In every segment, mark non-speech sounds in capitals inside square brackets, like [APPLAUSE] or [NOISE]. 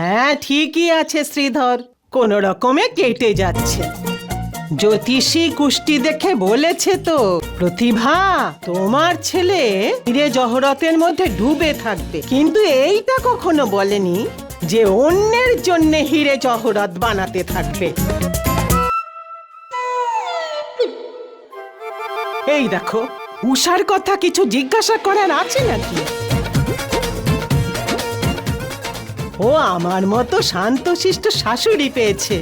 হ্যাঁ ঠিকই আছে শ্রীধর। কোন রকমে কেটে যাচ্ছে। জ্যোতিষী কুষ্টি দেখে বলেছে তো, প্রতিভা, তোমার ছেলে হিরে জহরতের মধ্যে ডুবে থাকবে। কিন্তু এইটা কখনো বলেনি যে অন্যের জন্য হিরে জহরত বানাতে থাকবে। এই দেখো উষার কথা কিছু জিজ্ঞাসা করার আছে নাকি? ও আমার মতো শান্তশিষ্ট শাশুড়ি পেয়েছে।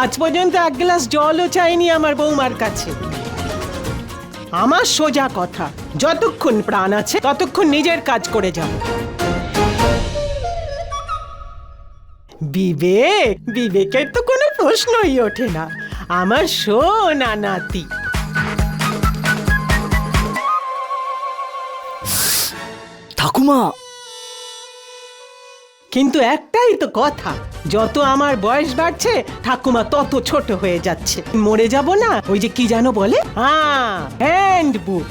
আজ পর্যন্ত এক গ্লাস জলও চাইনি আমার বৌমার কাছে। আমার সোজা কথা, যতক্ষণ প্রাণ আছে, ততক্ষণ নিজের কাজ করে যাব বিবেক, বিবেকের তো কোনো প্রশ্নই ওঠে না। আমার সোনা নাতি। ঠাকুমা কিন্তু একটাই তো কথা যত আমার বয়স বাড়ছে ঠাকুমা তত ছোট হয়ে যাচ্ছে। মরে যাব না ওই যে কি জানো বলে? হ্যান্ড বুক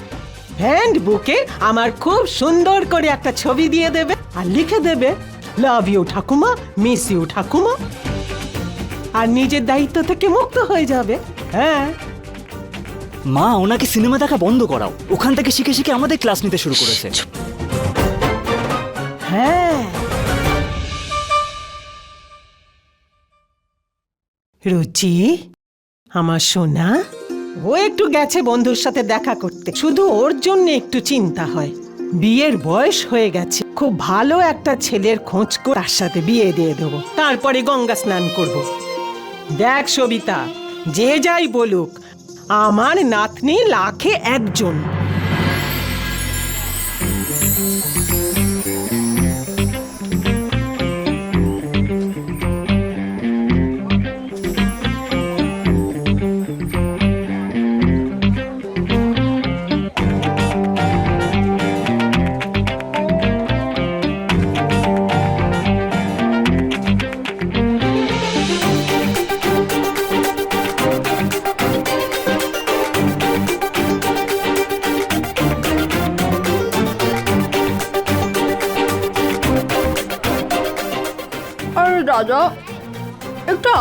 হ্যান্ড বুকে আমার খুব সুন্দর করে একটা ছবি দিয়ে দেবে আর লিখে দেবে লাভ ইউ ঠাকুমা মিস ইউ ঠাকুমা। আর নিজের দায়িত্ব থেকে মুক্ত হয়ে যাবে। হ্যাঁ। মা ওনাকে সিনেমা দেখা বন্ধ করাও। ওখান থেকে শিখে শিখে আমাদের ক্লাস নিতে শুরু করেছে। হ্যাঁ। রুচি, আমার সোনা, ও একটু গেছে বন্ধুর সাথে দেখা করতে। শুধু ওর জন্য একটু চিন্তা হয়। বিয়ের বয়স হয়ে গেছে। খুব ভালো একটা ছেলের খোঁজ করে তার সাথে বিয়ে দিয়ে দেবো। তারপরে গঙ্গা স্নান করব। দেখ সবিতা, যে যাই বলুক, আমার নাতনি লাখে একজন।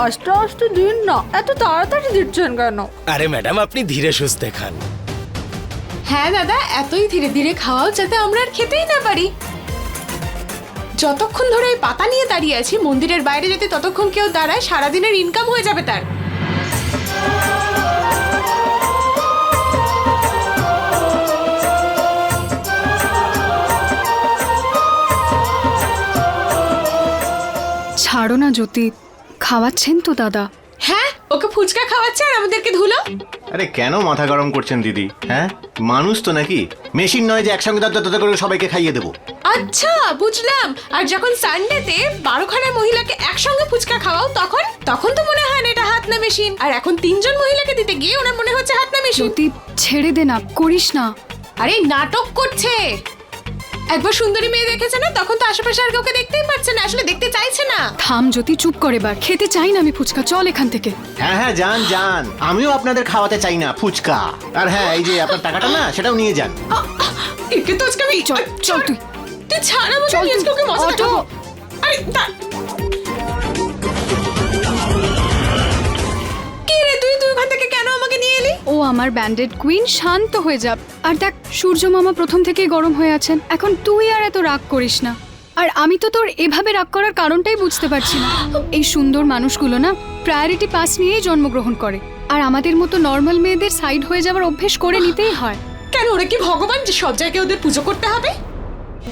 আস্তে আস্তে দিন না। এত তাড়াতাড়ি দিচ্ছেন কেন? আরে ম্যাডাম আপনি ধীরে সুস্থে খান। হ্যাঁ দাদা এতই ধীরে ধীরে খাওয়াও যাতে আমরা আর খেতেই না পারি। যতক্ষণ ধরে এই পাতা নিয়ে দাঁড়িয়ে আছি মন্দিরের বাইরে যদি ততক্ষণ কেউ দাঁড়ায় সারাদিনের ইনকাম হয়ে যাবে তার। ছাড়ো না জ্যোতি খাওয়াচ্ছেন তো দাদা? হ্যাঁ ওকে ফুচকা খাওয়াচ্ছে আর আমাদেরকে ধুলো? আরে কেন মাথা গরম করছেন দিদি হ্যাঁ? মানুষ তো নাকি? মেশিন নয় যে একসঙ্গে দাঁত দাঁত করে সবাইকে খাইয়ে দেবো। আচ্ছা বুঝলাম। আর যখন সানডেতে বারোখানা মহিলাকে একসঙ্গে ফুচকা খাওয়াও তখন? তখন তো মনে হয় না এটা হাত না মেশিন। আর এখন তিনজন মহিলাকে দিতে গিয়ে ওনার মনে হচ্ছে হাত না মেশিন। জ্যোতি ছেড়ে দে না করিস না। আরে নাটক করছে। একবার সুন্দরী মেয়ে দেখেছে না তখন তো আশেপাশে আর কাউকে দেখতেই পাচ্ছে না আসলে দেখতে চাইছে না। থাম জ্যোতি চুপ করে বার খেতে চাই না আমি ফুচকা চল এখান থেকে। হ্যাঁ হ্যাঁ যান যান। আমিও আপনাদের খাওয়াতে চাই না ফুচকা। আর হ্যাঁ এই যে আপনার টাকাটা না সেটাও নিয়ে যান। একে তো আজকে আমি চল চল তুই। তুই ছাড়া বলে চল। আজকে ওকে মজা। দেখাবো। আরে তা রে তুই তুই ওখান থেকে কেন আমাকে নিয়ে এলি? ও আমার ব্যান্ডেড কুইন শান্ত হয়ে যাক আর দেখ, সূর্য মামা প্রথম থেকেই গরম হয়ে আছেন। এখন তুই আর এত রাগ করিস না। আর আমি তো তোর এভাবে রাগ করার কারণটাই বুঝতে পারছি না। এই সুন্দর মানুষগুলো না প্রায়োরিটি পাস নিয়েই জন্মগ্রহণ করে। আর আমাদের মতো নর্মাল মেয়েদের সাইড হয়ে যাওয়ার অভ্যেস করে নিতেই হয়। কেন, ওরা কি ভগবান যে সব জায়গায় ওদের পুজো করতে হবে?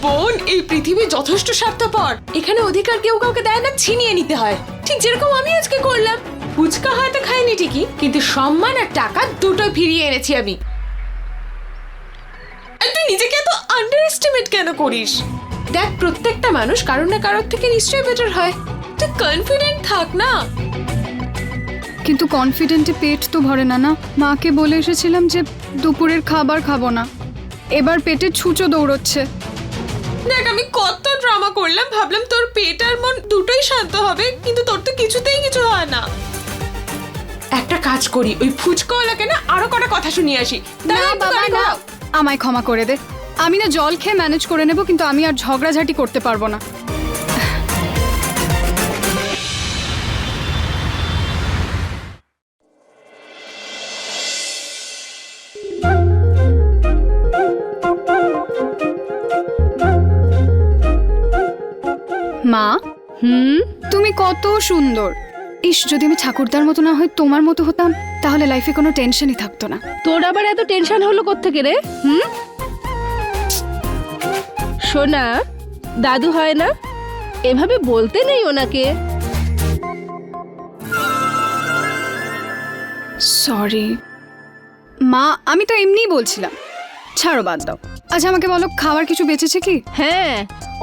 বোন, এই পৃথিবী যথেষ্ট স্বার্থপর। এখানে অধিকার কেউ কাউকে দেয় না, ছিনিয়ে নিতে হয়। ঠিক যেরকম আমি আজকে করলাম। ফুচকা হয়তো খাইনি ঠিকই, কিন্তু সম্মান আর টাকা দুটো ফিরিয়ে এনেছি আমি। আর তুই নিজেকে এত আন্ডার এস্টিমেট কেন করিস? দেখ প্রত্যেকটা মানুষ কারোর না কারোর থেকে নিশ্চয়ই বেটার হয়। তুই কনফিডেন্ট থাক না। কিন্তু কনফিডেন্টে পেট তো ভরে না না? মাকে বলে এসেছিলাম যে দুপুরের খাবার খাব না। এবার পেটে ছুঁচো দৌড়চ্ছে। দেখ আমি কত ড্রামা করলাম ভাবলাম তোর পেট আর মন দুটোই শান্ত হবে কিন্তু তোর তো কিছুতেই কিছু হয় না। একটা কাজ করি ওই ফুচকাওয়ালাকে না আরও কটা কথা শুনিয়ে আসি। না বাবা না। আমায় ক্ষমা করে দে। আমি না জল খেয়ে ম্যানেজ করে নেব, কিন্তু আমি আর ঝগড়াঝাটি করতে পারব না। মা, হুম? তুমি কত সুন্দর। ইস যদি আমি ঠাকুরদার মতো না হয় তোমার মতো হতাম তাহলে লাইফে কোনো টেনশনই থাকতো না। তোর আবার এত টেনশন হলো কোত্থেকে রে? হুম? সোনা দাদু হয় না? এভাবে বলতে নেই ওনাকে। সরি মা আমি তো এমনিই বলছিলাম। ছাড়ো বাদ দাও। আচ্ছা আমাকে বলো খাবার কিছু বেঁচেছে কি? হ্যাঁ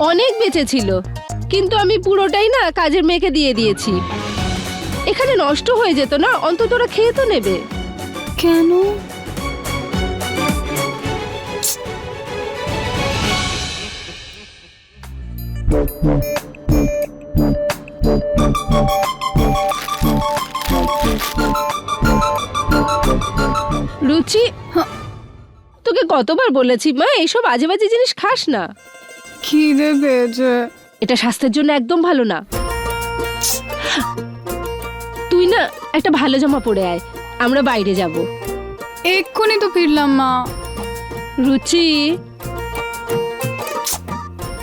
অনেক বেঁচে ছিল কিন্তু আমি পুরোটাই না কাজের মেয়েকে দিয়ে দিয়েছি। এখানে নষ্ট হয়ে যেত না অন্তত ওরা খেয়ে তো নেবে। কেন? রুচি হ্যাঁ, তোকে কতবার বলেছি মা এইসব আজে বাজে জিনিস খাস না। খিদে পেয়েছে। এটা স্বাস্থ্যের জন্য একদম ভালো না। তুই না একটা ভালো জামা পরে আয় আমরা বাইরে যাব। এক্ষুনি তো ফিরলাম মা। রুচি?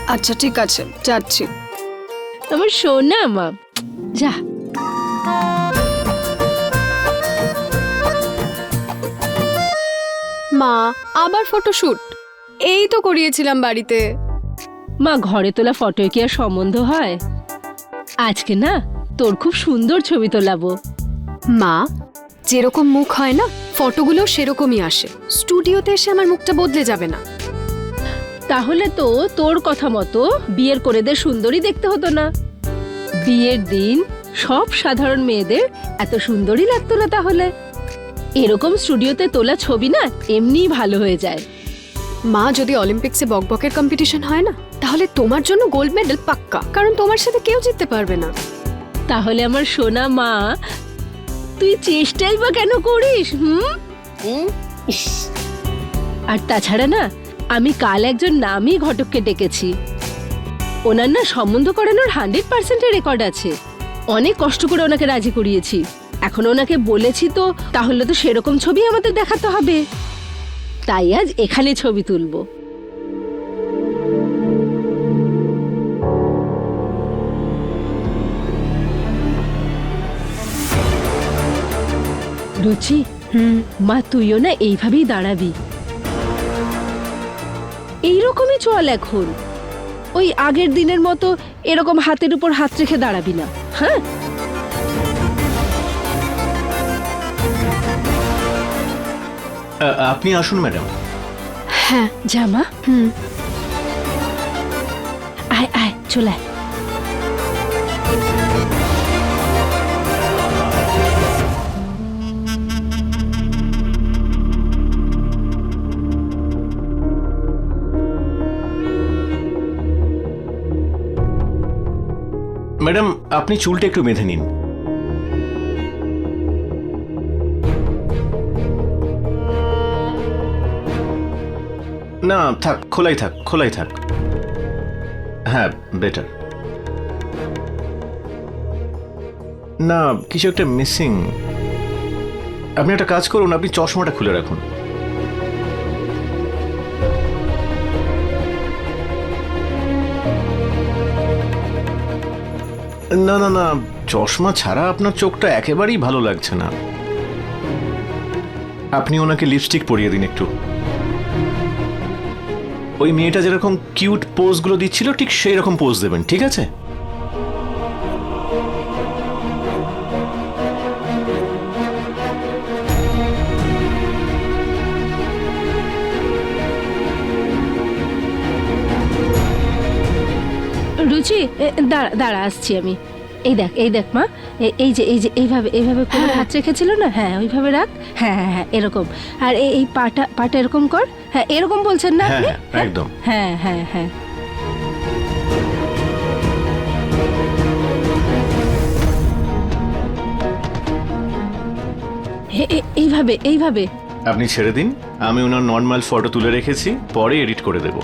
আচ্ছা ঠিক আছে যাচ্ছি। আমার সোনা মা। যা। মা আবার ফটোশুট? এই তো করিয়েছিলাম বাড়িতে। মা ঘরে তোলা ফটোয় কি আর সম্বন্ধ হয়? আজকে না তোর খুব সুন্দর ছবি তোলাবো। মা, যেরকম মুখ হয় না ফটোগুলো সেরকমই আসে। স্টুডিওতে এসে আমার মুখটা বদলে যাবে না। তাহলে তো তোর কথা মতো বিয়ের করেদের সুন্দরী দেখতে হতো না। বিয়ের দিন সব সাধারণ মেয়েদের এত সুন্দরই লাগতো না তাহলে। এরকম স্টুডিওতে তোলা ছবি না এমনিই ভালো হয়ে যায়। মা, যদি অলিম্পিক্সে বকবকের কম্পিটিশন হয় না, তাহলে তোমার জন্য গোল্ড মেডেল পাক্কা। কারণ তোমার সাথে কেউ জিততে পারবে না। তাহলে আমার সোনা মা তুই চেষ্টাই বা কেন করিস হুম? আর তাছাড়া না আমি কাল একজন নামই ঘটককে ডেকেছি। ওনার না সম্বন্ধ করানোর হান্ড্রেড পার্সেন্টের রেকর্ড আছে। অনেক কষ্ট করে ওনাকে রাজি করিয়েছি। এখন ওনাকে বলেছি তো তাহলে তো সেরকম ছবি আমাদের দেখাতে হবে। তাই আজ এখানে ছবি তুলবো। রুচি মা তুইও না এইভাবেই দাঁড়াবি। এইরকমই চল এখন। ওই আগের দিনের মতো এরকম হাতের উপর হাত রেখে দাঁড়াবি না হ্যাঁ? আপনি আসুন ম্যাডাম। হ্যাঁ জামা হুম। আয় আয় চলে আয়। ম্যাডাম, আপনি চুলটা একটু বেঁধে নিন। না, থাক, খোলাই থাক খোলাই থাক। হ্যাঁ বেটার না, কিছু একটা মিসিং আপনি একটা কাজ করুন, আপনি চশমাটা খুলে রাখুন। না না না, চশমা ছাড়া আপনার চোখটা একেবারেই ভালো লাগছে না। আপনি ওনাকে লিপস্টিক পরিয়ে দিন একটু। ওই মেয়েটা যেরকম কিউট পোজগুলো দিচ্ছিল, ঠিক সেই রকম পোজ দেবেন, ঠিক আছে? এ, দাঁড়া দাঁড়া আসছি আমি। এই দেখ এই দেখ মা এই যে এই যে এইভাবে এইভাবে করে হাত রেখেছিল না? হ্যাঁ ওইভাবে রাখ। হ্যাঁ হ্যাঁ হ্যাঁ এরকম। আর এই এই পাটা পাটা এরকম কর। হ্যাঁ এরকম বলছেন না হ্যাঁ আপনি হ্যাঁ? একদম। হ্যাঁ হ্যাঁ হ্যাঁ। এইভাবে এইভাবে। আপনি ছেড়ে দিন। আমি ওনার নর্মাল ফটো তুলে রেখেছি পরে এডিট করে দেব।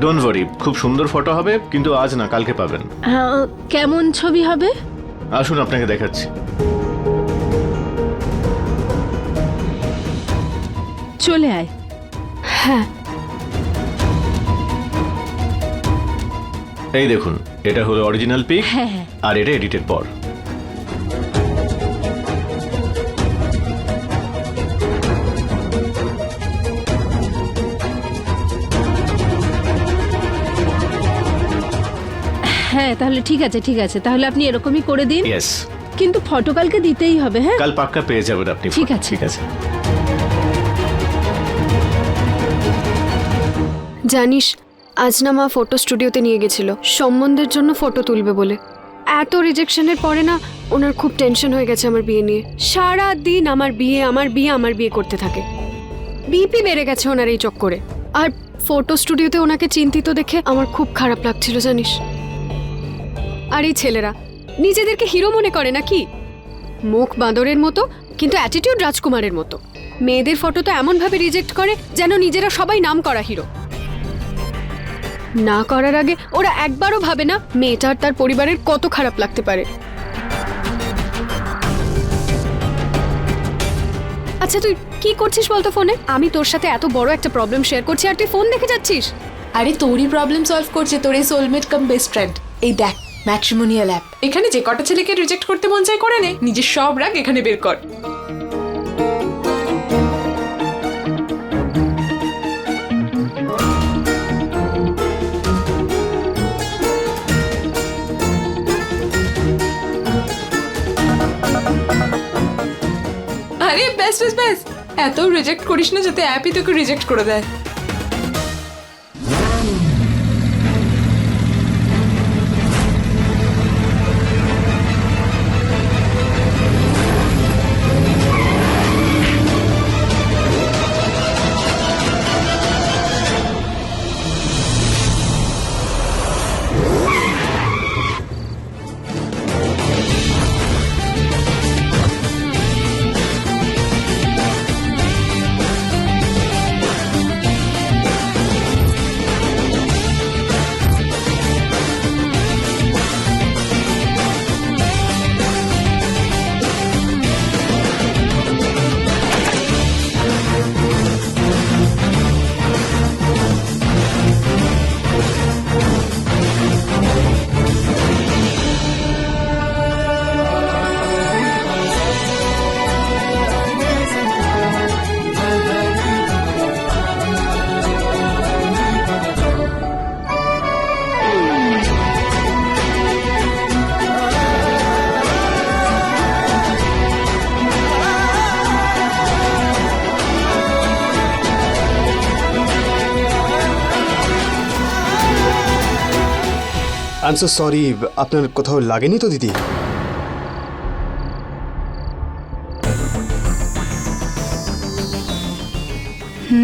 ডোন্ট ওয়ারি খুব সুন্দর ফটো হবে কিন্তু আজ না কালকে পাবেন। আহ, কেমন ছবি হবে? আসুন আপনাকে দেখাচ্ছি। চলে আয়। হ্যাঁ। এই দেখুন এটা হলো অরিজিনাল পিক হ্যাঁ হ্যাঁ। আর এটা এডিটের পর। হ্যাঁ তাহলে ঠিক আছে ঠিক আছে। তাহলে আপনি এরকমই করে দিন। ইয়েস কিন্তু ফটো কালকে দিতেই হবে হ্যাঁ? কাল পাক্কা পেয়ে যাবেন আপনি ঠিক আছে। ঠিক আছে। জানিস আজ না মা ফটো স্টুডিওতে নিয়ে গেছিল। সম্বন্ধের জন্য ফটো তুলবে বলে। এত রিজেকশনের পরে না ওনার খুব টেনশন হয়ে গেছে আমার বিয়ে নিয়ে। সারা দিন আমার বিয়ে আমার বিয়ে আমার বিয়ে করতে থাকে। বিপি বেড়ে গেছে ওনার এই চক্করে। আর ফটো স্টুডিওতে ওনাকে চিন্তিত দেখে আমার খুব খারাপ লাগছিল জানিস। আর এই ছেলেরা, নিজেদেরকে হিরো মনে করে নাকি? মুখ বাঁদরের মতো, কিন্তু অ্যাটিটিউড রাজকুমারের মতো। মেয়েদের ফটো তো এমনভাবে রিজেক্ট করে যেন নিজেরা সবাই নাম করা হিরো। না করার আগে ওরা একবারও ভাবে না মেয়েটার তার পরিবারের কত খারাপ লাগতে পারে। আচ্ছা তুই কি করছিস বলতো ফোনে? আমি তোর সাথে এত বড় একটা প্রবলেম শেয়ার করছি, আর তুই ফোন দেখে যাচ্ছিস? আরে তোরই প্রবলেম সলভ করছে তোর এই সোলমেট কাম বেস্ট ফ্রেন্ড এই দেখ ম্যাট্রিমোনিয়াল অ্যাপ। এখানে যে কটা ছেলেকে রিজেক্ট করতে মন চায় করে নে, নিজের সব রাগ এখানে বের কর। আরে, ব্যাস ব্যাস ব্যাস। এত রিজেক্ট করিস না যাতে অ্যাপই তোকে রিজেক্ট করে দেয়। আই এম সো সরি আপনার কোথাও লাগেনি তো দিদি?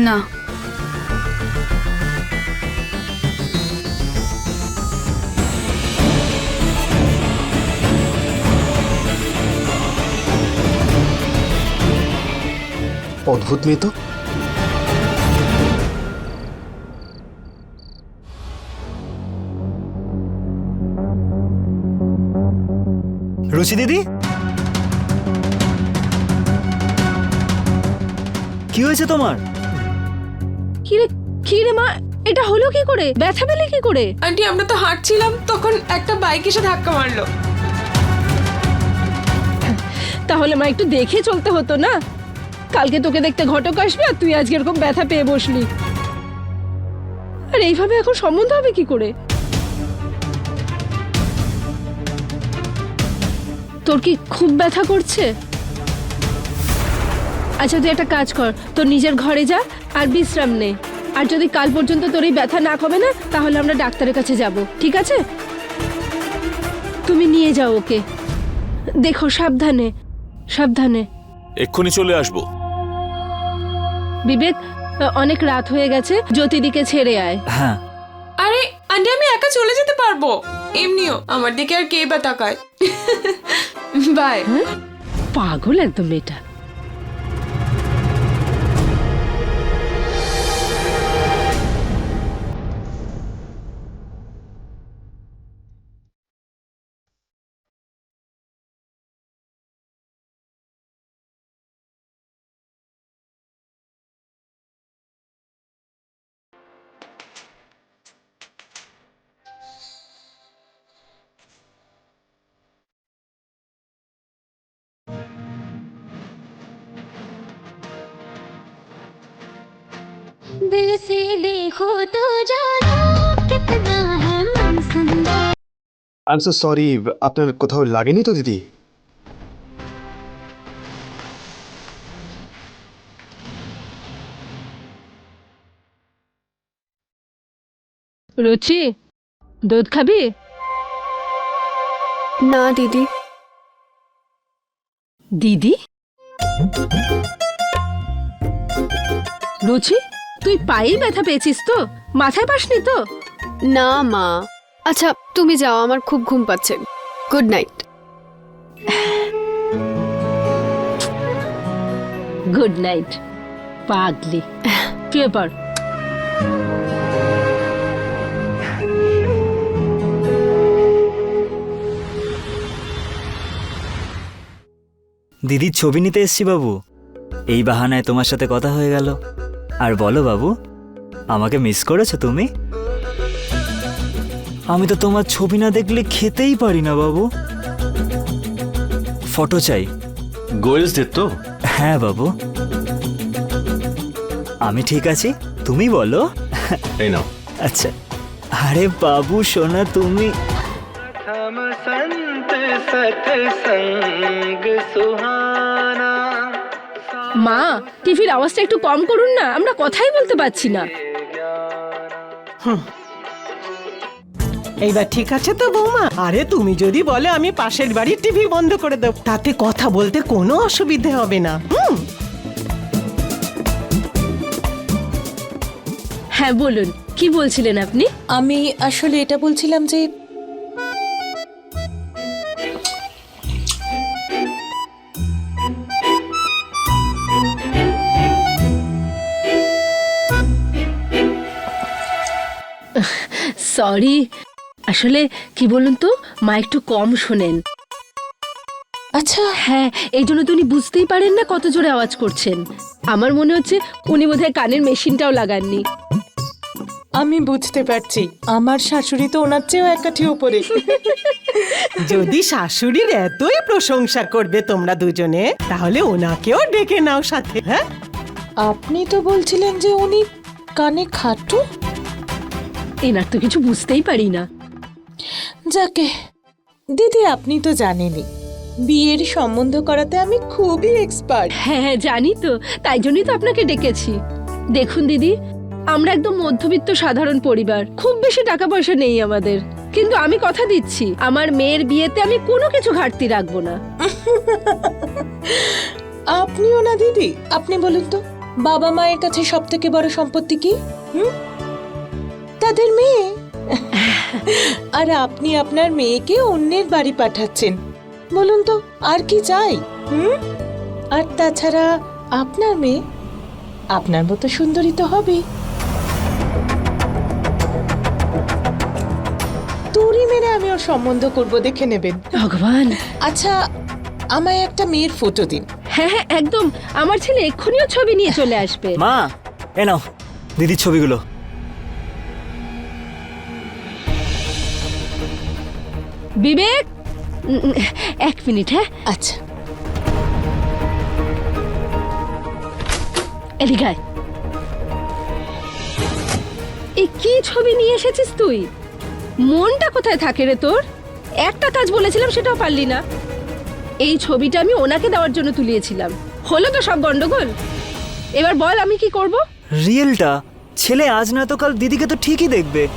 না। অদ্ভুত মেয়ে তো। রুচি দিদি? কি হয়েছে তোমার? কি রে কি রে মা এটা হলো কি করে? ব্যথা পেলে কি করে? আন্টি আমরা তো হাঁটছিলাম তখন একটা বাইক এসে ধাক্কা মারলো। তাহলে মা একটু দেখে চলতে হতো না? কালকে তোকে দেখতে ঘটক আসবে আর তুই আজকে এরকম ব্যথা পেয়ে বসলি। আর এইভাবে এখন সম্বন্ধ হবে কি করে? তোর কি খুব ব্যথা করছে? আচ্ছা তুই একটা কাজ কর। তোর নিজের ঘরে যা আর বিশ্রাম নে। আর যদি কাল পর্যন্ত তোর এই ব্যথা না কমে না তাহলে আমরা ডাক্তারের কাছে যাব ঠিক আছে? তুমি নিয়ে যাও ওকে। দেখো সাবধানে সাবধানে। এক্ষুনি চলে আসব। বিবেক অনেক রাত হয়ে গেছে জ্যোতিদিকে ছেড়ে আয়। হ্যাঁ। আরে আন্টি আমি একা চলে যেতে পারব? এমনিও আমার দিকে আর কে বা তাকায়? [LAUGHS] বাই পাগল একদম মেয়েটা। दिल से देखो तो जानो कितना है मन सुंदर আই এম সো সরি আপনার কোথাও লাগেনি তো দিদি রুচি দুধ খাবি না দিদি দিদি রুচি তুই পায়েই ব্যথা পেয়েছিস তো? মাথায় পাসনি তো? না মা। আচ্ছা তুমি যাও আমার খুব ঘুম পাচ্ছে। গুড নাইট গুড নাইট পাগলি। শুয়ে পড়। দিদির ছবি নিতে এসছি বাবু। এই বাহানায় তোমার সাথে কথা হয়ে গেল। আর বলো বাবু আমাকে মিস করেছ তুমি? আমি তো তোমার ছবি না দেখলে খেতেই পারি না বাবু। ফটো চাই। গোয়েলসদের তো। হ্যাঁ বাবু। আমি ঠিক আছি তুমি বলো। এই নাও। আচ্ছা। আরে বাবু সোনা তুমি মা টিভির আওয়াজটা একটু কম করুন না আমরা কথাই বলতে পারছি না। এইবার ঠিক আছে তো বৌমা? আরে তুমি যদি বলে আমি পাশের বাড়ির টিভি বন্ধ করে দেব তাতে কথা বলতে কোনো অসুবিধে হবে না। হুম। হ্যাঁ বলুন কি বলছিলেন আপনি? আমি আসলে এটা বলছিলাম যে সরি। আসলে কি বলুন তো মা একটু কম শোনেন। আচ্ছা। হ্যাঁ এই জন্য তো উনি বুঝতেই পারেন না কত জোরে আওয়াজ করছেন। আমার মনে হচ্ছে উনি বোধহয় কানের মেশিনটাও লাগাননি। আমি বুঝতে পারছি। আমার শাশুড়ি তো ওনার চেয়েও একাঠি উপরে। যদি শাশুড়ির এতই প্রশংসা করবে তোমরা দুজনে তাহলে ওনাকেও ডেকে নাও সাথে হ্যাঁ? আপনি তো বলছিলেন যে উনি কানে খাটু? এনার তো কিছু বুঝতেই পারি না। যাকে দিদি আপনি তো জানেনই বিয়ের সম্বন্ধ করাতে আমি খুবই এক্সপার্ট হ্যাঁ হ্যাঁ জানি তো তাই জন্যই তো আপনাকে ডেকেছি। দেখুন দিদি আমরা একদম মধ্যবিত্ত সাধারণ পরিবার খুব বেশি টাকা পয়সা নেই আমাদের। কিন্তু আমি কথা দিচ্ছি আমার মেয়ের বিয়েতে আমি কোনো কিছু ঘাটতি রাখব না। [LAUGHS] আপনিও না দিদি আপনি বলুন তো বাবা মায়ের কাছে সব থেকে বড় সম্পত্তি কি? হুম? তাদের মেয়ে? আর আপনি আপনার মেয়েকে অন্যের বাড়ি পাঠাচ্ছেন। বলুন তো আর কি চাই? হুম? আর তাছাড়া আপনার মেয়ে? আপনার মতো সুন্দরী তো হবেই। তুড়ি মেরে আমি ওর সম্বন্ধ করব দেখে নেবেন। ভগবান। আচ্ছা আমায় একটা মেয়ের ফটো দিন। হ্যাঁ হ্যাঁ একদম। আমার ছেলে এক্ষুনিও ছবি নিয়ে চলে আসবে। মা এ নাও দিদির ছবিগুলো। বিবেক? এক মিনিট হ্যাঁ? আচ্ছা। এদিকে এই কি ছবি নিয়ে এসেছিস তুই? মনটা কোথায় থাকে রে তোর? একটা কাজ বলেছিলাম সেটাও পারলি না। এই ছবিটা আমি ওনাকে দেওয়ার জন্য তুলিয়েছিলাম। হলো তো সব গন্ডগোল? এবার বল আমি কি করব? রিয়েলটা? ছেলে আজ না তো কাল দিদিকে তো ঠিকই দেখবে।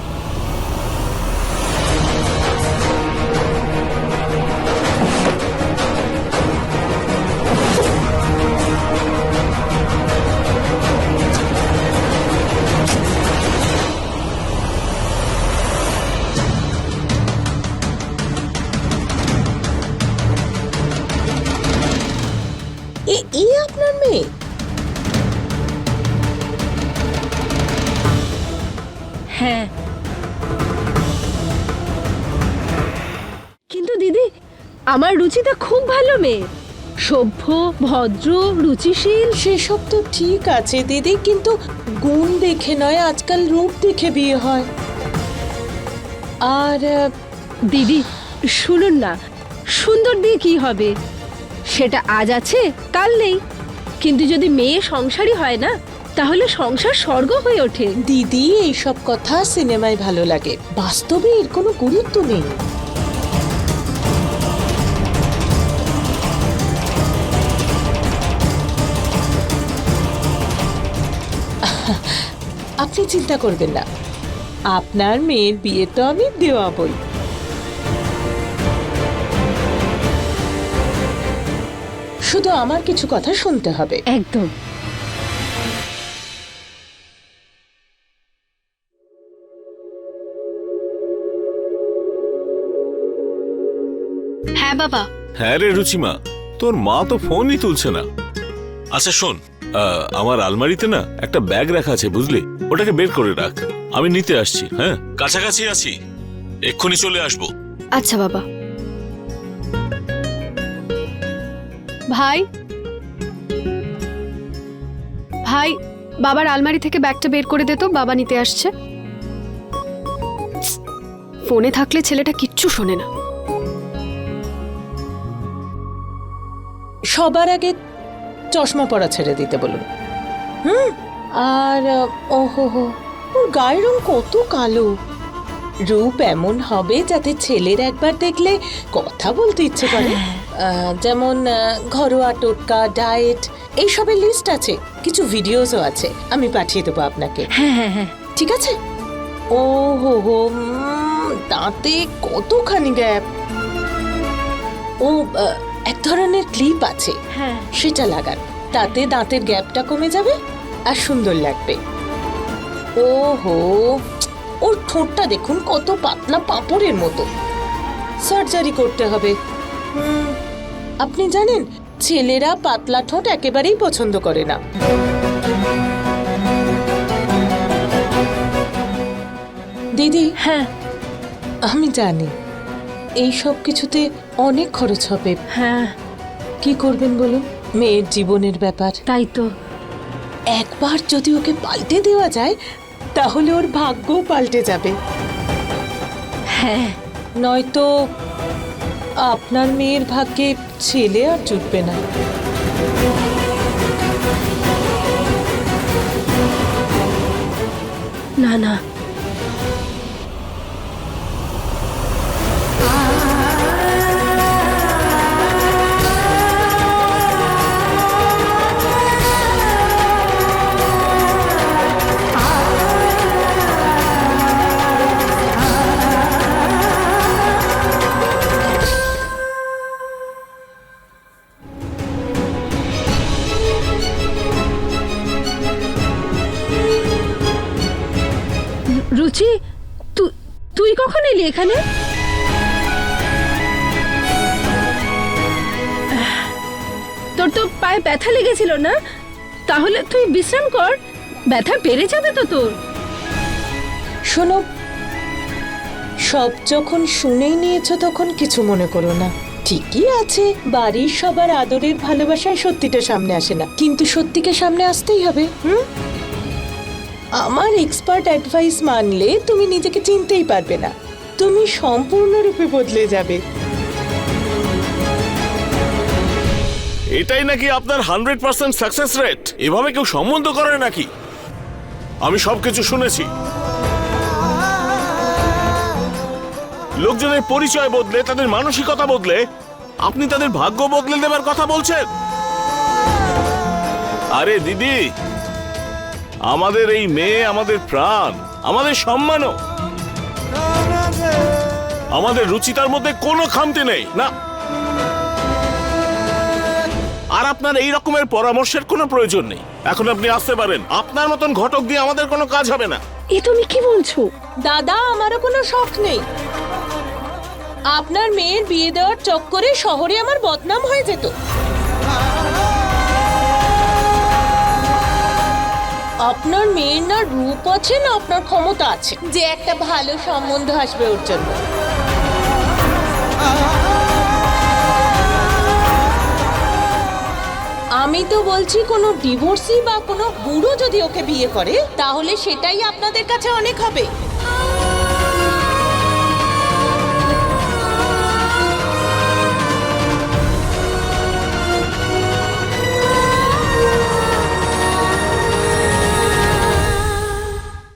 এ এই আপনার মেয়ে? হ্যাঁ। কিন্তু দিদি, আমার রুচিতা খুব ভালো মেয়ে সভ্য, ভদ্র, রুচিশীল, সেসব তো ঠিক আছে দিদি, কিন্তু গুণ দেখে নয়, আজকাল রূপ দেখে বিয়ে হয়। আর দিদি, শুনুন না, সুন্দর দিয়ে কি হবে? সেটা আজ আছে, কাল নেই। কিন্তু যদি মেয়ে সংসারী হয় না, তাহলে সংসার স্বর্গ হয়ে ওঠে। দিদি, এইসব কথা সিনেমায় ভালো লাগে। বাস্তবে এর কোনো গুরুত্ব নেই। আপনি চিন্তা করবেন না। আপনার মেয়ের বিয়ে তো আমি দেওয়া দেওয়াবই শুধু আমার কিছু কথা শুনতে হবে। একদম। হ্যাঁ বাবা। হ্যাঁ রে রুচিমা তোর মা তো ফোনই তুলছে না। আচ্ছা শোন আহ, আমার আলমারিতে না একটা ব্যাগ রাখা আছে বুঝলি? ওটাকে বের করে রাখ। আমি নিতে আসছি হ্যাঁ? কাছাকাছি আছি। এক্ষুনি চলে আসব। আচ্ছা বাবা। ভাই? ভাই বাবার আলমারি থেকে ব্যাগটা বের করে দে তো বাবা নিতে আসছে। ফোনে থাকলে ছেলেটা কিচ্ছু শোনে না। সবার আগে চশমা পরা ছেড়ে দিতে বলুন। হুম? আর ওহো হো ওর গায়ের রং কত কালো। রূপ এমন হবে যাতে ছেলের একবার দেখলে কথা বলতে ইচ্ছে করে। আহ, যেমন ঘরোয়া টোটকা ডায়েট এইসবের লিস্ট আছে। কিছু ভিডিওসও আছে। আমি পাঠিয়ে দেবো আপনাকে। হ্যাঁ হ্যাঁ হ্যাঁ। ঠিক আছে? ও হো হো দাঁতে কতখানি গ্যাপ ও এক ধরনের ক্লিপ আছে। হ্যাঁ। সেটা লাগান। তাতে দাঁতের গ্যাপটা কমে যাবে আর সুন্দর লাগবে। ও হো ওর ঠোঁটটা দেখুন কত পাতলা পাঁপড়ের মতো। সার্জারি করতে হবে। হুম, আপনি জানেন ছেলেরা পাতলা ঠোঁট একেবারেই পছন্দ করে না। দিদি হ্যাঁ। আমি জানি এই সব কিছুতে অনেক খরচ হবে। হ্যাঁ। কি করবেন বলুন? মেয়ের জীবনের ব্যাপার। তাই তো। একবার যদি ওকে পাল্টে দেওয়া যায় তাহলে ওর ভাগ্যও পাল্টে যাবে। হ্যাঁ। নয়তো আপনার মেয়ের ভাগ্যে ছেলে আর জুটবে না। না না না? তাহলে তুই বিশ্রাম কর। ব্যথা বেড়ে যাবে তো তোর। শোনো, সব যখন শুনেই নিয়েছো তখন কিছু মনে করো না। ঠিকই আছে, বাড়ির সবার আদরের ভালোবাসায় সত্যিটা সামনে আসে না। কিন্তু সত্যিকে সামনে আসতেই হবে, হুম? আমার এক্সপার্ট অ্যাডভাইস মানলে তুমি নিজেকে চিনতেই পারবে না। তুমি সম্পূর্ণরূপে বদলে যাবে। এটাই নাকি আপনার হান্ড্রেড পার্সেন্ট সাকসেস রেট এভাবে কেউ সম্বন্ধ করে নাকি? আমি সবকিছু শুনেছি। লোকজনের পরিচয় বদলে, তাদের মানসিকতা বদলে, আপনি তাদের ভাগ্য বদলে দেবার কথা বলছেন? আরে দিদি, আমাদের এই মেয়ে আমাদের প্রাণ, আমাদের সম্মানও। আমাদের রুচিতার মধ্যে কোনো খামতি নেই। না আর আপনার এই রকমের পরামর্শের কোনো প্রয়োজন নেই। এখন আপনি আসতে পারেন। আপনার মতন ঘটক দিয়ে আমাদের কোনো কাজ হবে না। এ তুমি কি বলছো? দাদা আমারও কোনো শখ নেই। আপনার মেয়ের বিয়ে দেওয়ার চক্করে শহরে আমার বদনাম হয়ে যেত। আপনার মেয়ের না রূপ আছে না আপনার ক্ষমতা আছে। যে একটা ভালো সম্বন্ধ আসবে ওর জন্য। আমি তো বলছি কোনো ডিভোর্সি বা কোনো বুড়ো যদি ওকে বিয়ে করে, তাহলে সেটাই আপনাদের কাছে অনেক হবে।